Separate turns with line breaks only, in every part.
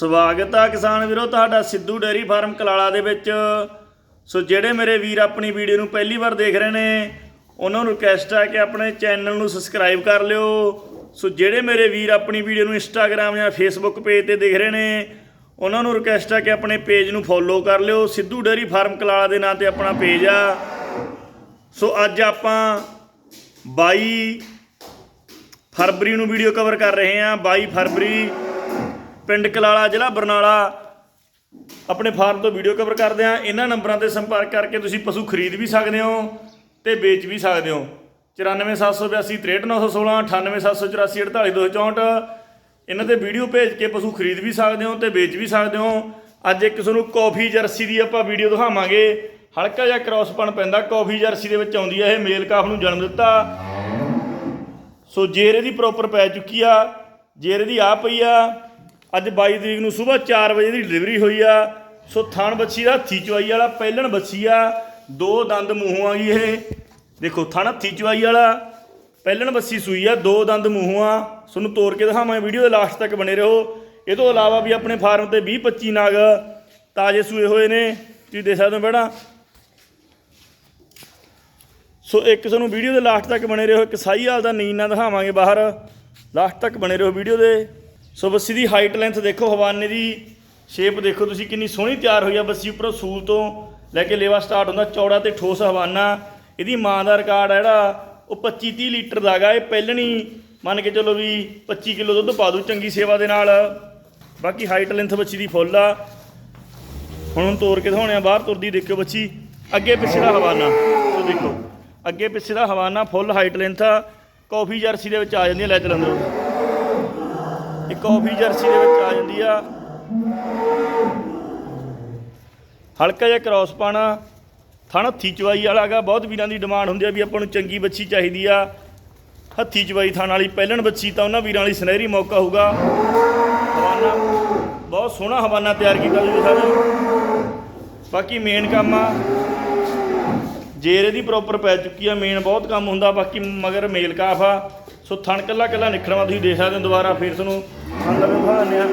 ਸਵਾਗਤ ਆ ਕਿਸਾਨ ਵੀਰੋ, ਤੁਹਾਡਾ ਸਿੱਧੂ ਡੇਅਰੀ ਫਾਰਮ ਕਲਾਲਾ ਦੇ ਵਿੱਚ। ਸੋ ਜਿਹੜੇ ਮੇਰੇ ਵੀਰ ਆਪਣੀ ਵੀਡੀਓ ਨੂੰ ਪਹਿਲੀ ਵਾਰ ਦੇਖ ਰਹੇ ਨੇ, ਉਹਨਾਂ ਨੂੰ ਰਿਕਵੈਸਟ ਆ ਕਿ ਆਪਣੇ ਚੈਨਲ ਨੂੰ ਸਬਸਕ੍ਰਾਈਬ ਕਰ ਲਿਓ। ਸੋ ਜਿਹੜੇ ਮੇਰੇ ਵੀਰ ਆਪਣੀ ਵੀਡੀਓ ਨੂੰ ਇੰਸਟਾਗ੍ਰam ਜਾਂ ਫੇਸਬੁੱਕ ਪੇਜ ਤੇ ਦੇਖ ਰਹੇ ਨੇ, ਉਹਨਾਂ ਨੂੰ ਰਿਕਵੈਸਟ ਆ ਕਿ ਆਪਣੇ ਪੇਜ ਨੂੰ ਫੋਲੋ ਕਰ ਲਿਓ। ਸਿੱਧੂ ਡੇਅਰੀ ਫਾਰਮ ਕਲਾਲਾ ਦੇ ਨਾਂ ਤੇ ਆਪਣਾ ਪੇਜ ਆ। ਸੋ ਅੱਜ ਆਪਾਂ 22 ਫਰਵਰੀ ਨੂੰ ਵੀਡੀਓ ਕਵਰ ਕਰ ਰਹੇ ਹਾਂ 22 ਫਰਵਰੀ। ਪਿੰਡ ਕਲਾਲਾ, ਜ਼ਿਲ੍ਹਾ ਬਰਨਾਲਾ। ਆਪਣੇ ਫਾਰਮ ਤੋਂ ਵੀਡੀਓ ਕਵਰ ਕਰਦੇ ਹਾਂ। ਇਹਨਾਂ ਨੰਬਰਾਂ ਤੇ ਸੰਪਰਕ ਕਰਕੇ ਤੁਸੀਂ ਪਸ਼ੂ ਖਰੀਦ ਵੀ ਸਕਦੇ ਹੋ ਤੇ ਵੇਚ ਵੀ ਸਕਦੇ ਹੋ। 94782 63916 98784 48264 ਇਹਨਾਂ ਤੇ ਵੀਡੀਓ ਭੇਜ ਕੇ ਪਸ਼ੂ ਖਰੀਦ ਵੀ ਸਕਦੇ ਹੋ ਤੇ ਵੇਚ ਵੀ ਸਕਦੇ ਹੋ। ਅੱਜ ਇੱਕ ਤੁਹਾਨੂੰ ਕਾਫੀ ਜਰਸੀ ਦੀ ਆਪਾਂ ਵੀਡੀਓ ਦਿਖਾਵਾਂਗੇ। ਹਲਕਾ ਜਿਹਾ ਕ੍ਰਾਸਪਣ ਪੈਂਦਾ। ਕਾਫੀ ਜਰਸੀ ਦੇ ਵਿੱਚ ਆਉਂਦੀ ਹੈ ਇਹ ਮੇਲ ਕਾਫ ਨੂੰ ਜਨਮ ਦਿੱਤਾ। ਸੋ ਜੇਰ ਇਹਦੀ ਪ੍ਰੋਪਰ ਪੈ ਚੁੱਕੀ ਆ। ਜੇਰ ਇਹਦੀ ਆ ਪਈ ਆ। ਅੱਜ 22 ਤਰੀਕ ਨੂੰ ਸਵੇਰ 4 ਵਜੇ ਦੀ ਡਿਲੀਵਰੀ ਹੋਈ ਆ। ਸੋ ਥਾਣ ਬੱਚੀ ਦਾ ਹੱਥੀ ਚਵਾਈ ਵਾਲਾ, ਪਹਿਲਣ ਬੱਚੀ ਆ। ਦੋ ਦੰਦ ਮੂੰਹੋਂ ਆ ਗਈ ਇਹ। ਦੇਖੋ, ਥਾਣ ਹੱਥੀ ਚਵਾਈ ਵਾਲਾ, ਪਹਿਲਣ ਬੱਸੀ ਸੂਈ ਆ, ਦੋ ਦੰਦ ਮੂੰਹੋਂ ਆ। ਤੁਹਾਨੂੰ ਤੋੜ ਕੇ ਦਿਖਾਵਾਂਗੇ ਵੀਡੀਓ ਦੇ ਲਾਸਟ ਤੱਕ ਬਣੇ ਰਹੋ। ਇਹ ਤੋਂ ਇਲਾਵਾ ਵੀ ਆਪਣੇ ਫਾਰਮ ਤੇ 20 25 ਨਾਗ ਤਾਜ਼ੇ ਸੂਏ ਹੋਏ ਨੇ। ਤੁਸੀਂ ਦੇਖ ਸਕਦੇ ਹੋ ਬੇੜਾ ਸੋ ਇੱਕ ਤੁਹਾਨੂੰ ਵੀਡੀਓ ਦੇ ਲਾਸਟ ਤੱਕ ਬਣੇ ਰਹੋ, ਇੱਕ ਸਾਈਵਾਲ ਦਾ ਨੀਨਾ ਦਿਖਾਵਾਂਗੇ ਬਾਹਰ। ਲਾਸਟ ਤੱਕ ਬਣੇ ਰਹੋ ਵੀਡੀਓ ਦੇ। ਸੋ ਬੱਸੀ ਦੀ ਹਾਈਟ ਲੈਂਥ ਦੇਖੋ, ਹਵਾਨੇ ਦੀ ਸ਼ੇਪ ਦੇਖੋ ਤੁਸੀਂ, ਕਿੰਨੀ ਸੋਹਣੀ ਤਿਆਰ ਹੋਈ ਆ ਬੱਸੀ ਉੱਪਰੋਂ, ਸੂਲ ਤੋਂ ਲੈ ਕੇ ਲੇਵਾ ਸਟਾਰਟ ਹੁੰਦਾ, ਚੌੜਾ ਤੇ ਠੋਸ ਹਵਾਨਾ। ਇਹਦੀ ਮਾਂ ਦਾ ਰਿਕਾਰਡ ਆ ਜਿਹੜਾ, ਉਹ 25 30 ਲੀਟਰ ਦਾ ਹੈਗਾ। ਇਹ ਪਹਿਲਣੀ ਮੰਨ ਕੇ ਚਲੋ ਵੀ 25 ਕਿਲੋ ਦੁੱਧ ਪਾ ਦੂ ਚੰਗੀ ਸੇਵਾ ਦੇ ਨਾਲ। ਬਾਕੀ ਹਾਈਟ ਲੈਂਥ ਬੱਚੀ ਦੀ ਫੁੱਲ ਆ। ਹੁਣ ਉਹਨੂੰ ਤੋੜ ਕੇ ਦਿਖਾਉਣੇ ਆ, ਬਾਹਰ ਤੁਰਦੀ ਦੇਖਿਓ ਬੱਚੀ ਅੱਗੇ ਪਿੱਛੇ ਦਾ ਹਵਾਨਾ ਸੋ ਦੇਖੋ। ਅੱਗੇ ਪਿੱਛੇ ਦਾ ਹਵਾਨਾ ਫੁੱਲ ਹਾਈਟ ਲੈਂਥ ਆ। ਕਾਫੀ ਜਰਸੀ ਦੇ ਵਿੱਚ ਆ ਜਾਂਦੀ ਹੈ ਲੈ ਚਲੰਦਰੋ ਇਹ ਕਾਫੀ ਜਰਸੀ ਦੇ ਵਿੱਚ ਆ ਜਾਂਦੀ ਆ। ਹਲਕਾ ਜਿਹਾ ਕ੍ਰਾਸ ਪਾਣਾ ਥਣ ਹੱਥੀ ਚਵਾਈ ਵਾਲਾ ਹੈਗਾ, ਬਹੁਤ ਵੀਰਾਂ ਦੀ ਡਿਮਾਂਡ ਹੁੰਦੀ ਆ ਵੀ ਆਪਾਂ ਨੂੰ ਚੰਗੀ ਬੱਚੀ ਚਾਹੀਦੀ ਆ। ਹੱਥੀ ਚਵਾਈ ਥਣ ਵਾਲੀ ਪਹਿਲਣ ਬੱਚੀ ਤਾਂ ਉਹਨਾਂ ਵੀਰਾਂ ਲਈ ਸੁਨਹਿਰੀ ਮੌਕਾ ਹੋਊਗਾ। ਹਵਾਨਾ, ਬਹੁਤ ਸੋਹਣਾ ਹਵਾਨਾ ਤਿਆਰ ਕੀਤਾ ਤੁਸੀਂ ਸਾਨੂੰ ਬਾਕੀ ਮੇਨ ਕੰਮ ਆ। ਜੇਰ ਇਹਦੀ ਪ੍ਰੋਪਰ ਪੈ ਚੁੱਕੀ ਆ ਮੇਨ ਬਹੁਤ ਕੰਮ ਹੁੰਦਾ, ਬਾਕੀ ਮਗਰ ਮੇਲ ਕਾਫ ਆ। ਸੋ ਥਣ ਕੱਲਾ ਕੱਲਾ ਨਿਖਰਵਾ, ਤੁਸੀਂ ਦੇਖ ਸਕਦੇ ਹੋ ਦੁਬਾਰਾ ਫਿਰ ਤੁਹਾਨੂੰ ਥਣ ਲਵੇ ਦਿਖਾਉਂਦੇ ਆ।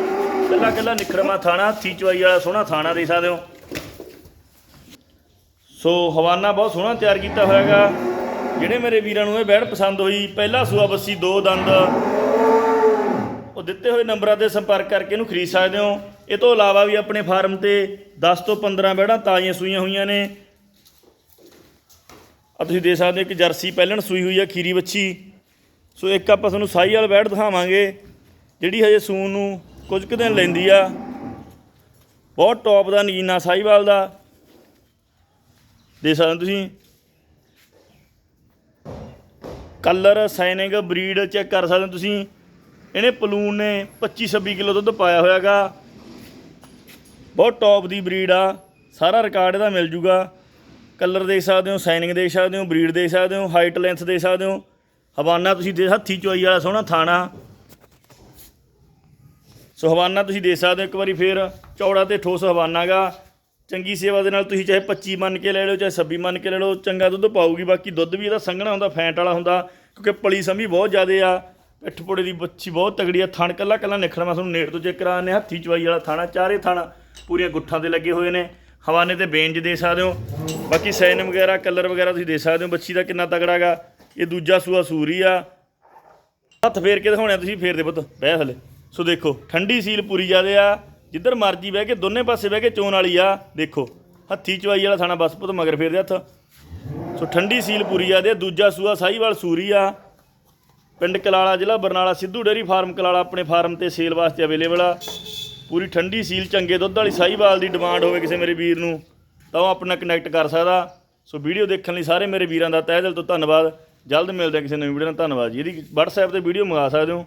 ਕੱਲਾ ਕੱਲਾ ਨਿਖਰਵਾ ਥਾਣਾ ਹੱਥੀ ਚਵਾਈ ਵਾਲਾ ਸੋਹਣਾ ਥਾਣਾ ਦੇ ਸਕਦੇ ਹੋ। ਸੋ ਹਵਾਨਾ ਬਹੁਤ ਸੋਹਣਾ ਤਿਆਰ ਕੀਤਾ ਹੋਇਆ ਹੋਇਆਗਾ। ਜਿਹੜੇ ਮੇਰੇ ਵੀਰਾਂ ਨੂੰ ਇਹ ਬੈੜ ਪਸੰਦ ਹੋਈ, ਪਹਿਲਾ ਸੂਆ ਬੱਸੀ, ਦੋ ਦੰਦ। ਉਹ ਦਿੱਤੇ ਹੋਏ ਨੰਬਰਾਂ ਤੇ ਸੰਪਰਕ ਕਰਕੇ ਇਹਨੂੰ ਖਰੀਦ ਸਕਦੇ ਹੋ। ਇਹ ਤੋਂ ਇਲਾਵਾ ਵੀ ਆਪਣੇ ਫਾਰਮ ਤੇ 10 ਤੋਂ 15 ਬੈੜਾਂ ਤਾਜ਼ੀਆਂ ਸੂਈਆਂ ਹੋਈਆਂ ਨੇ। ਆ ਤੁਸੀਂ ਦੇਖ ਸਕਦੇ ਹੋ ਇੱਕ ਜਰਸੀ ਪਹਿਲਣ ਸੂਈ ਹੋਈ ਆ ਖੀਰੀ ਬੱਚੀ ਸੋ ਇੱਕ ਆਪਾਂ ਤੁਹਾਨੂੰ ਸਾਈ ਵਾਲ ਬੈੜ ਦਿਖਾਵਾਂਗੇ। ਜਿਹੜੀ ਹਜੇ ਸੂਨ ਨੂੰ ਕੁਝ ਕੁ ਦਿਨ ਲੈਂਦੀ ਆ, ਬਹੁਤ ਟੌਪ ਦਾ ਨਗੀਨਾ ਸਾਈਵਾਲ ਦਾ। ਦੇਖ ਸਕਦੇ ਹੋ ਤੁਸੀਂ। ਕਲਰ ਸਾਈਨਿੰਗ ਬਰੀਡ ਚੈੱਕ ਕਰ ਸਕਦੇ ਹੋ ਤੁਸੀਂ। ਇਹਨੇ ਪਲੂਨ ਨੇ 25 26 ਕਿਲੋ ਦੁੱਧ ਪਾਇਆ ਹੋਇਆਗਾ। ਬਹੁਤ ਟੌਪ ਦੀ ਬਰੀਡ ਆ। ਸਾਰਾ ਰਿਕਾਰਡ ਇਹਦਾ ਮਿਲ ਜੂਗਾ। ਕਲਰ ਦੇਖ ਸਕਦੇ ਹੋ ਸਾਈਨਿੰਗ ਦੇਖ ਸਕਦੇ ਹੋ, ਬਰੀਡ ਦੇਖ ਸਕਦੇ ਹੋ ਹਾਈਟ ਲੈਂਥ ਦੇਖ ਸਕਦੇ ਹੋ। ਹਵਾਨਾ ਤੁਸੀਂ ਦੇ ਹੱਥੀ ਚੁਆਈ ਵਾਲਾ ਸੋਹਣਾ ਥਾਣਾ। ਸੋ ਹਵਾਨਾ ਤੁਸੀਂ ਦੇ ਸਕਦੇ ਹੋ ਇੱਕ ਵਾਰੀ ਫੇਰ, ਚੌੜਾ ਤੇ ਠੋਸ ਹਵਾਨਾਗਾ ਚੰਗੀ ਸੇਵਾ ਦੇ ਨਾਲ ਤੁਸੀਂ ਚਾਹੇ 25 ਮੰਨ ਕੇ ਲੈ ਲਓ, ਚਾਹੇ 26 ਮੰਨ ਕੇ ਲੈ ਲਓ, ਚੰਗਾ ਦੁੱਧ ਪਾਊਗੀ, ਬਾਕੀ ਦੁੱਧ ਵੀ ਇਹਦਾ ਸੰਘਣਾ ਹੁੰਦਾ, ਫੈਂਟ ਵਾਲਾ ਹੁੰਦਾ, ਕਿਉਂਕਿ ਪਲੀ ਸੰਭੀ ਬਹੁਤ ਜ਼ਿਆਦੇ ਆ। ਪਿੱਠ ਪੁੜੇ ਦੀ ਬੱਚੀ ਬਹੁਤ ਤਗੜੀ ਆ, ਥਣ ਕੱਲਾ ਕੱਲਾ ਨਿਖਣਾ ਮੈਂ ਤੁਹਾਨੂੰ ਨੇੜ ਤੋਂ ਚੈੱਕ ਕਰਾਣੇ ਹੱਥੀ ਚਵਾਈ ਵਾਲਾ ਥਾਣਾ ਚਾਰੇ ਥਾਣਾ ਪੂਰੀਆਂ ਗੁੱਠਾਂ ਤੇ ਲੱਗੇ ਹੋਏ ਨੇ। ਹਵਾਨੇ ਤੇ ਬੇਂਜ ਦੇ ਸਕਦੇ ਹੋ। ਬਾਕੀ ਸਾਈਨ ਵਗੈਰਾ, ਕਲਰ ਵਗੈਰਾ ਤੁਸੀਂ ਦੇ ਸਕਦੇ ਹੋ। ਬੱਚੀ ਦਾ ਕਿੰਨਾ ਤਗੜਾਗਾ ਇਹ ਦੂਜਾ ਸੂਆ ਸੂਰੀ ਆ। ਹੱਥ ਫੇਰ ਕੇ ਦਿਖਾਉਣੇ ਆ ਤੁਸੀਂ, ਫੇਰ ਦੇ ਪੁੱਤ, ਬਹਿ ਹਲੇ। ਸੋ ਦੇਖੋ, ਠੰਡੀ ਸੀਲ ਪੂਰੀ ਜ਼ਿਆਦੇ ਆ, ਜਿੱਧਰ ਮਰਜ਼ੀ ਬਹਿ ਕੇ, ਦੋਨੇ ਪਾਸੇ ਬਹਿ ਕੇ ਚੋਣ ਵਾਲੀ ਆ, ਦੇਖੋ, ਹੱਥੀ ਚਵਾਈ ਵਾਲਾ ਥਾਣਾ ਬਸ ਪੁੱਤ, ਮਗਰ ਫੇਰ ਦੇ ਹੱਥ। ਸੋ ਠੰਡੀ ਸੀਲ ਪੂਰੀ ਜ਼ਿਆਦੇ ਆ, ਦੂਜਾ ਸੂਆ ਸਾਹੀਵਾਲ ਸੂਰੀ ਆ। ਪਿੰਡ ਕਲਾਲਾ ਜ਼ਿਲ੍ਹਾ, ਬਰਨਾਲਾ ਸਿੱਧੂ ਡੇਅਰੀ ਫਾਰਮ ਕਲਾਲਾ ਆਪਣੇ ਫਾਰਮ ਤੇ ਸੇਲ ਵਾਸਤੇ ਅਵੇਲੇਬਲ ਆ। ਪੂਰੀ ਠੰਡੀ ਸੀਲ, ਚੰਗੇ ਦੁੱਧ ਵਾਲੀ ਸਾਹੀਵਾਲ ਦੀ ਡਿਮਾਂਡ ਹੋਵੇ ਕਿਸੇ ਮੇਰੇ ਵੀਰ ਨੂੰ, ਤਾਂ ਉਹ ਆਪਣਾ ਕਨੈਕਟ ਕਰ ਸਕਦਾ। ਸੋ ਵੀਡੀਓ ਦੇਖਣ ਲਈ ਸਾਰੇ ਮੇਰੇ ਵੀਰਾਂ ਦਾ ਤਹਿ ਦਿਲ ਤੋਂ ਧੰਨਵਾਦ। ਜਲਦ ਮਿਲਦੇ ਕਿਸੇ ਨਵੀਂ ਵੀਡੀਓ ਨਾਲ, ਧੰਨਵਾਦ ਜੀ। ਇਹਦੀ WhatsApp ਤੇ ਵੀਡੀਓ ਮੰਗਾ ਸਕਦੇ ਹੋ।